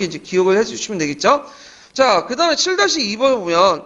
이렇게 이제 기억을 해주시면 되겠죠. 자, 그 다음에 7-2번 보면,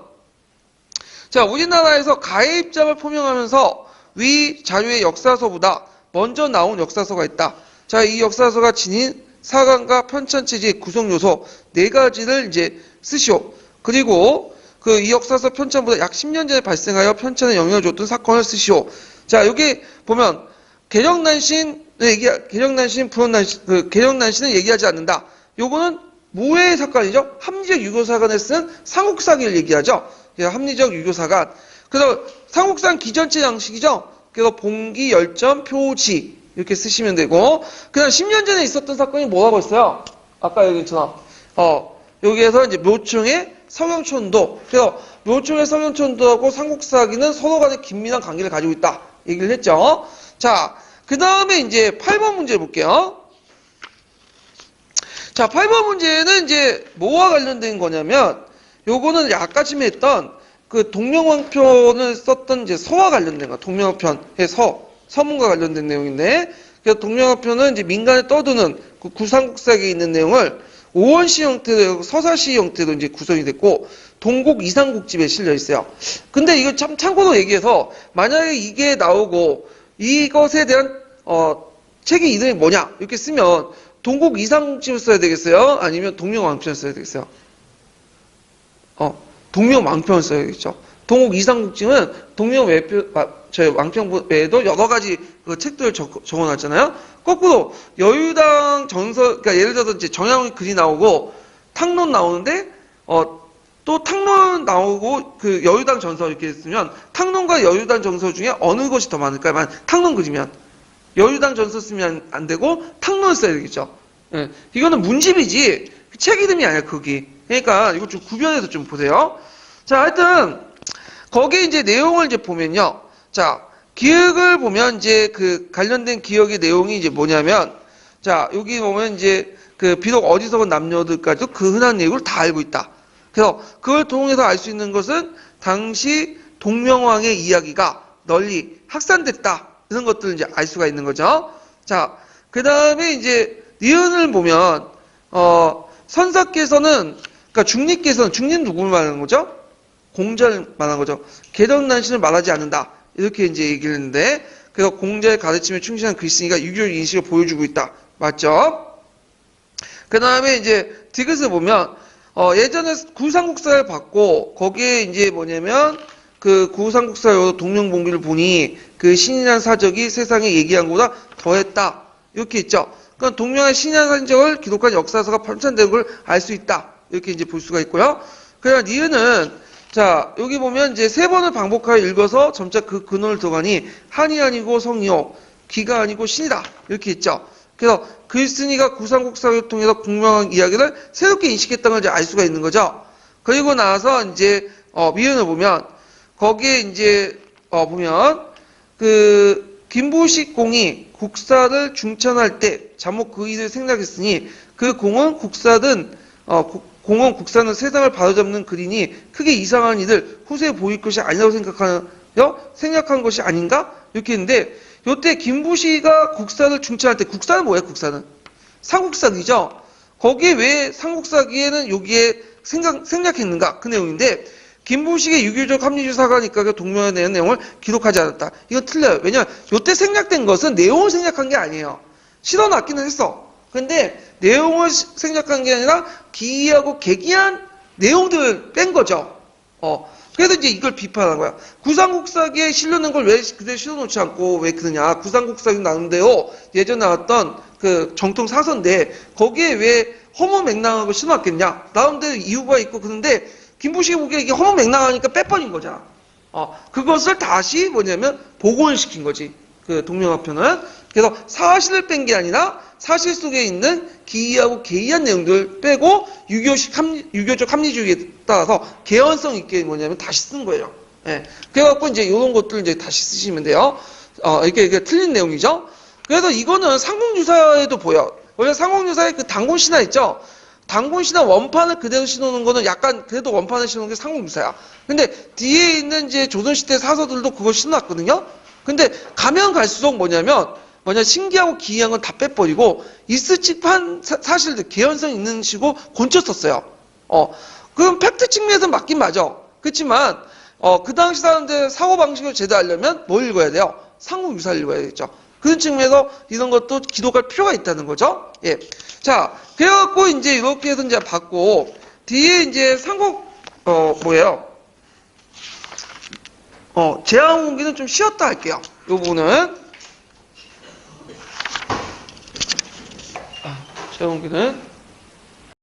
자, 우리나라에서 가해입장을 표명하면서 위 자료의 역사서보다 먼저 나온 역사서가 있다. 자, 이 역사서가 지닌 사관과 편찬체제의 구성 요소 네 가지를 이제 쓰시오. 그리고 그 이 역사서 편찬보다 약 10년 전에 발생하여 편찬에 영향을 줬던 사건을 쓰시오. 자, 여기 보면 개정난신 얘기 개정난신 불원난신 그 개정난신은 얘기하지 않는다. 요거는 모의 사건이죠. 합리적 유교사관에 쓴 삼국사기를 얘기하죠. 그래서 합리적 유교사관. 그래서 삼국사는 기전체 양식이죠. 그래서 봉기, 열전, 표지 이렇게 쓰시면 되고 그다음 10년 전에 있었던 사건이 뭐라고 했어요? 아까 얘기했처럼 어 여기에서 이제 묘충의 성형촌도 그래서 묘충의 성형촌도하고 삼국사기는 서로 간에 긴밀한 관계를 가지고 있다 얘기를 했죠. 자, 그 다음에 이제 8번 문제 볼게요. 자, 8번 문제는 이제 뭐와 관련된 거냐면 요거는 아까쯤에 했던 그 동명왕편을 썼던 이제 서와 관련된 거. 동명왕편의 서, 서문과 관련된 내용인데 그래서 동명왕편은 이제 민간에 떠드는 그 구삼국사기에 있는 내용을 오원시 형태로 서사시 형태로 이제 구성이 됐고 동국 이상국집에 실려 있어요. 근데 이거 참 참고로 얘기해서 만약에 이게 나오고 이것에 대한 어 책의 이름이 뭐냐 이렇게 쓰면 동국 이상국집을 써야 되겠어요? 아니면 동명 왕편을 써야 되겠어요? 어 동명 왕편을 써야겠죠. 동국 이상국집은 동명 외표 아, 저희 왕편 외에도 여러 가지 그 책들을 적, 적어놨잖아요. 거꾸로 여유당 전서, 그러니까 예를 들어서 이제 정양의 글이 나오고 탕론 나오는데 어, 또 탕론 나오고 그 여유당 전서 이렇게 쓰면 탕론과 여유당 전서 중에 어느 것이 더 많을까요? 만 탕론 글이면 여유당 전서 쓰면 안 되고 탕론 써야 되겠죠. 예, 이거는 문집이지 책 이름이 아니야 거기. 그러니까 이거 좀 구별해서 좀 보세요. 자, 하여튼 거기에 이제 내용을 이제 보면요. 자, 기억을 보면 이제 그 관련된 기억의 내용이 이제 뭐냐면 자, 여기 보면 이제 그 비록 어디서건 남녀들까지도 그 흔한 내용을 다 알고 있다. 그래서 그걸 통해서 알 수 있는 것은 당시 동명왕의 이야기가 널리 확산됐다. 이런 것들을 이제 알 수가 있는 거죠. 자, 그 다음에 이제 니은을 보면 어, 선사께서는 그러니까 중립께서는 중립 누구를 말하는 거죠? 공자를 말하는 거죠. 개정난신을 말하지 않는다. 이렇게 이제 얘기를 했는데 그래서 공자의 가르침에 충실한 글쓴이가 유교 인식을 보여주고 있다. 맞죠? 그 다음에 이제 디귿을 보면 어, 예전에 구삼국사를 받고 거기에 이제 뭐냐면 그 구삼국사 동명봉기를 보니 그 신이란 사적이 세상에 얘기한 것보다 더했다. 이렇게 있죠. 그러니까 동명의 신이란 사적을 기록한 역사서가 편찬된 걸 알 수 있다. 이렇게 이제 볼 수가 있고요. 그러나 니은은 자 여기 보면 이제 세 번을 반복하여 읽어서 점차 그 근원을 들어가니 한이 아니고 성이요 기가 아니고 신이다 이렇게 있죠. 그래서 글쓴이가 구삼국사를 통해서 공명한 이야기를 새롭게 인식했다는 걸 이제 알 수가 있는 거죠. 그리고 나서 이제 어, 미연을 보면 거기에 이제 어, 보면 그 김부식 공이 국사를 중찬할 때 잠옷 그 일을 생략했으니 그 공은 국사든 어, 국- 공은 국사는 세상을 바로잡는 글이니 크게 이상한 일을 후세에 보일 것이 아니라고 생각하여 생략한 것이 아닌가? 이렇게 했는데 요때 김부시가 국사를 중찬할 때 국사는 뭐예요 국사는? 삼국사기죠? 거기에 왜 삼국사기에는 여기에 생각, 생략했는가? 그 내용인데 김부식의 유교적 합리주의 사가니까 그 동명에 대한 내용을 기록하지 않았다 이건 틀려요 왜냐면 요때 생략된 것은 내용을 생략한 게 아니에요 실어놨기는 했어 근데 내용을 시- 생략한 게 아니라 기이하고 계기한 내용들을 뺀 거죠. 어. 그래서 이제 이걸 비판한 거야. 구삼국사기에 실려는 걸 왜 그대로 실어놓지 않고 왜 그러냐. 구삼국사기 나오는데요. 예전 나왔던 그 정통 사서인데 거기에 왜 허무 맹랑하고 실어놨겠냐. 나오는데 이유가 있고 그런데 김부식이 보기에 이게 허무 맹랑하니까 빼버린 거잖아. 어. 그것을 다시 뭐냐면 복원을 시킨 거지. 그 동명화편은. 그래서 사실을 뺀 게 아니라 사실 속에 있는 기이하고 개이한 내용들 빼고 유교식 합리, 유교적 합리주의에 따라서 개연성 있게 뭐냐면 다시 쓴 거예요. 예. 그래갖고 이제 이런 것들 이제 다시 쓰시면 돼요. 어, 이게, 이게 틀린 내용이죠. 그래서 이거는 상공유사에도 보여. 원래 상공유사의 그 단곤 신화 있죠? 단곤 신화 원판을 그대로 신호는 거는 약간 그래도 원판을 신호는 게 상공유사야. 근데 뒤에 있는 이제 조선시대 사서들도 그걸 신어놨거든요? 근데 가면 갈수록 뭐냐면 뭐냐 신기하고 기이한 건 다 빼버리고 사- 사실들 개연성 있는 식으로 곤쳤었어요. 어, 그럼 팩트 측면에서 맞긴 맞아. 그렇지만 어, 그 당시 사람들 사고 방식을 제대로 하려면 뭘 읽어야 돼요? 삼국 유사를 읽어야겠죠. 그런 측면에서 이런 것도 기록할 필요가 있다는 거죠. 예. 자, 그래갖고 이제 이렇게 해서 이제 받고 뒤에 이제 삼국 어 뭐예요? 어 제왕 공기는 좀 쉬었다 할게요. 이 부분은 아, 제왕 공기는